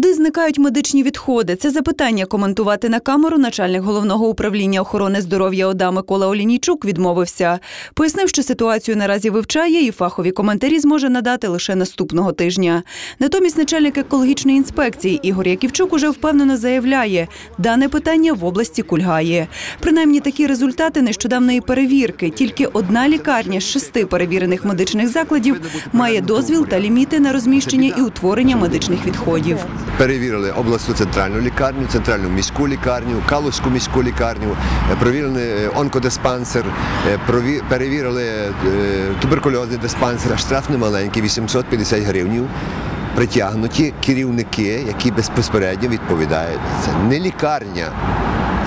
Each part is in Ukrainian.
Куди зникають медичні відходи? Це запитання коментувати на камеру начальник головного управління охорони здоров'я ОДА Микола Олінійчук відмовився. Пояснив, що ситуацію наразі вивчає і фахові коментарі зможе надати лише наступного тижня. Натомість начальник екологічної інспекції Ігор Яківчук уже впевнено заявляє, дане питання в області кульгає. Принаймні такі результати нещодавної перевірки. Тільки одна лікарня з шести перевірених медичних закладів має дозвіл та ліміти на розміщення і утворення медичних відходів. Перевірили обласну центральну лікарню, центральну міську лікарню, Калузьку міську лікарню, е, е, онкодиспансер, е, перевірили е, туберкульозний диспансер. Штраф немаленький, 850 гривнів. Притягнуті керівники, які безпосередньо відповідають це. Не лікарня,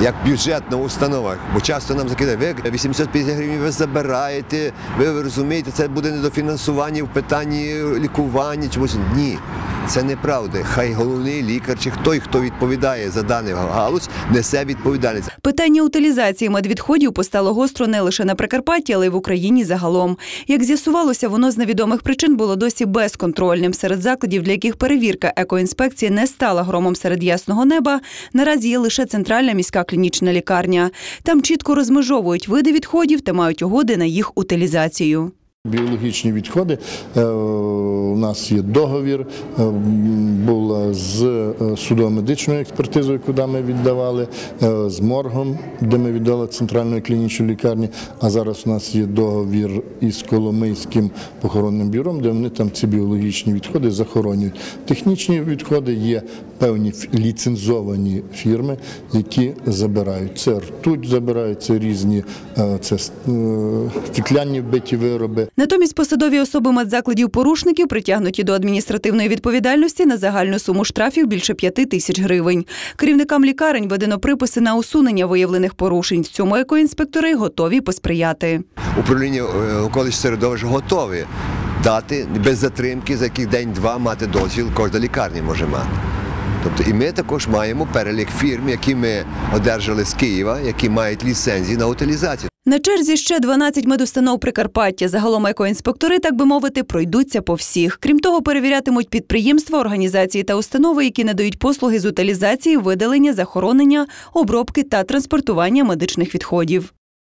як бюджетна установа. Бо часто нам закидають, ви 850 гривень ви забираєте, ви розумієте, це буде недофінансування в питанні лікування. Чомусь ні. Це неправда. Хай головний лікар чи той, хто відповідає за даний галузь, несе відповідальність. Питання утилізації медвідходів постало гостро не лише на Прикарпатті, але й в Україні загалом. Як з'ясувалося, воно з невідомих причин було досі безконтрольним. Серед закладів, для яких перевірка екоінспекції не стала громом серед ясного неба, наразі є лише центральна міська клінічна лікарня. Там чітко розмежовують види відходів та мають угоди на їх утилізацію. Біологічні відходи е, у нас є договір, е, була з е, судово-медичною експертизою, куди ми віддавали, з моргом, де ми віддали центральної клінічної лікарні. А зараз у нас є договір із Коломийським похоронним бюром, де вони там ці біологічні відходи захоронюють. Технічні відходи є певні ліцензовані фірми, які забирають. Це ртуть забирають, це різні це с- стекляні вбиті вироби. Натомість посадові особи медзакладів порушників притягнуті до адміністративної відповідальності на загальну суму штрафів більше п'яти тисяч гривень. Керівникам лікарень введено приписи на усунення виявлених порушень. В цьому екоінспектори готові посприяти. Управління е, околичного середовища готові дати без затримки, за яких день-два мати дозвіл, кожна лікарня може мати. Тобто і ми також маємо перелік фірм, які ми одержали з Києва, які мають ліцензії на утилізацію. На черзі ще 12 медустанов Прикарпаття. Загалом екоінспектори, так би мовити, пройдуться по всіх. Крім того, перевірятимуть підприємства, організації та установи, які надають послуги з утилізації, видалення, захоронення, обробки та транспортування медичних відходів.